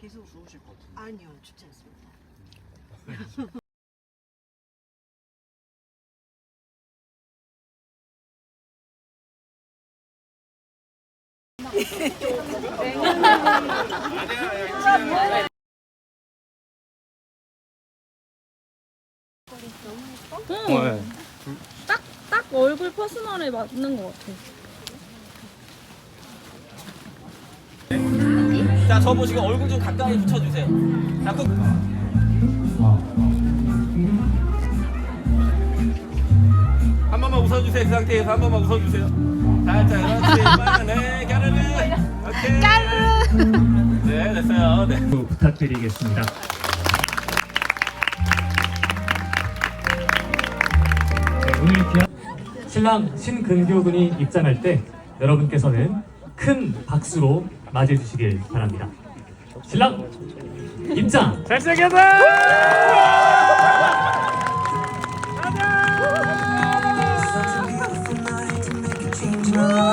계속 추우실 것 같은데. 아니요 춥지 않습니다. 네. 딱, 딱 얼굴 퍼스널에 맞는 것 같아. 자, 저 보시고 얼굴 좀 가까이 붙여주세요. 자, 그... 한 번만 웃어주세요. 그 상태에서 한 번만 웃어주세요. 그렇지. 빨리. 네, 까르르. 오케이. 까르르. 네, 됐어요. 네. 부탁드리겠습니다. 네, 오늘 귀한 신랑 신근교 군이 입장할 때 여러분께서는 큰 박수로 맞이해 주시길 바랍니다. 신랑 입장! Change my life.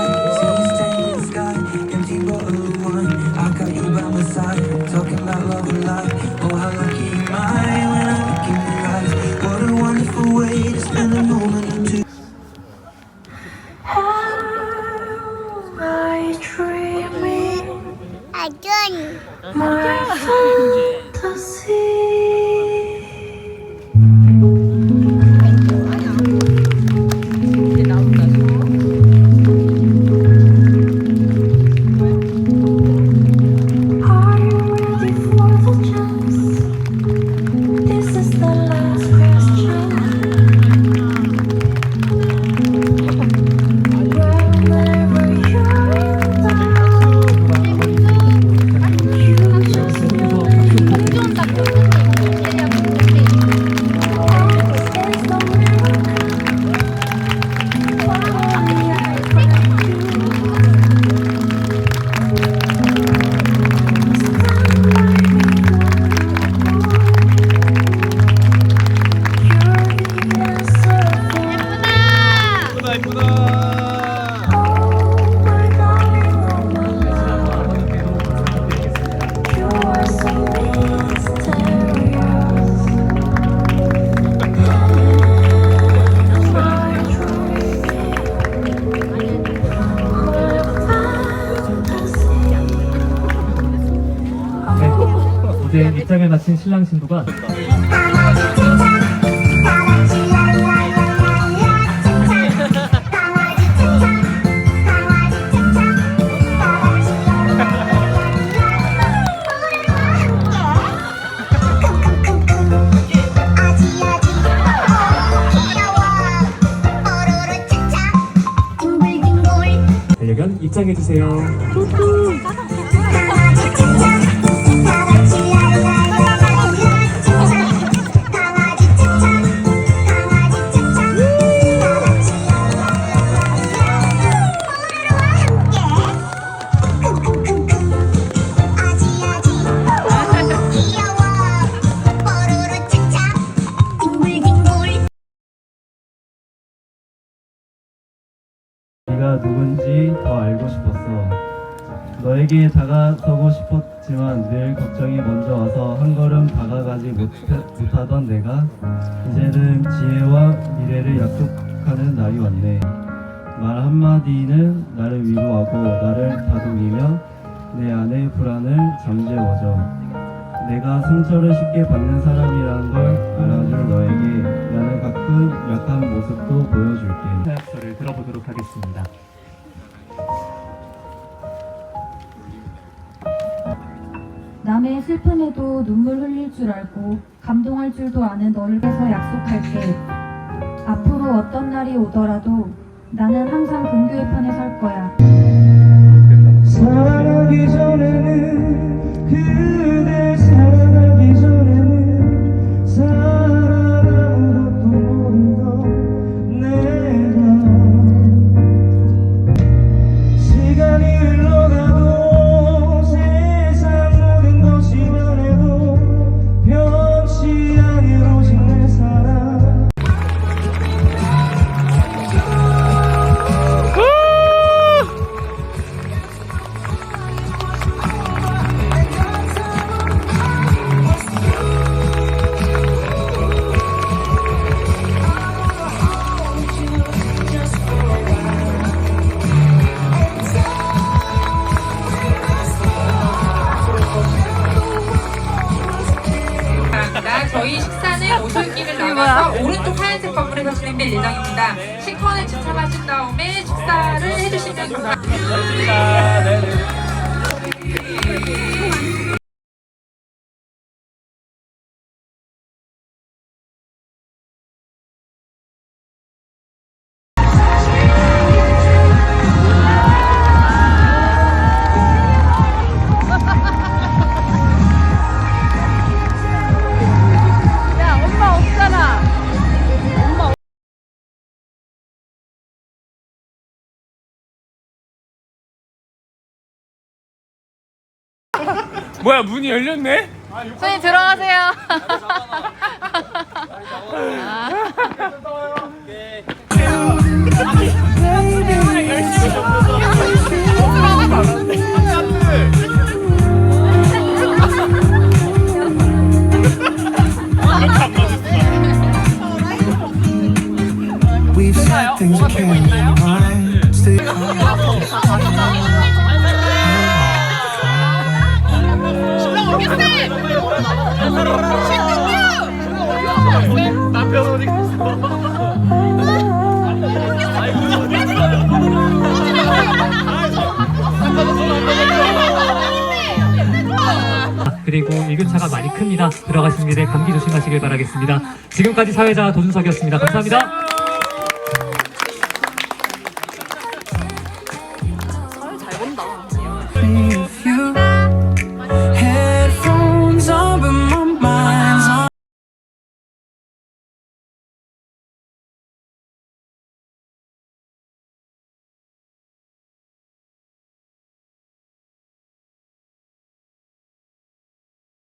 My fantasy. 네, 입장을 마친 신랑 신부가 반려견 입장해 주세요. 더 알고 싶었어. 너에게 다가서고 싶었지만 늘 걱정이 먼저 와서 한 걸음 다가가지 못해, 못하던 내가 이제는 지혜와 미래를 약속하는 날이 왔네. 말 한마디는 나를 위로하고 나를 다독이며 내 안의 불안을 잠재워줘. 내가 상처를 쉽게 받는 사람이라는 걸 알아줄 너에게 나는 가끔 약한 모습도 보여줄게. 사약서를 들어보도록 하겠습니다. 남의 슬픔에도 눈물 흘릴 줄 알고 감동할 줄도 아는 너를 위해서 약속할게. 앞으로 어떤 날이 오더라도 나는 항상 근교의 편에 설 거야. 사랑하기 전 진행될 예정입니다. 식권을 지참하신 다음에 식사를 해주시면 감사합니다. 네, 네. 뭐야 문이 열렸네? 선생님 들어가세요. We've said things we can't mind. Stay 남편? 그리고 일교차가 많이 큽니다. 들어가시는 길에 감기 조심하시길 바라겠습니다. 지금까지 사회자 도준석이었습니다. 감사합니다.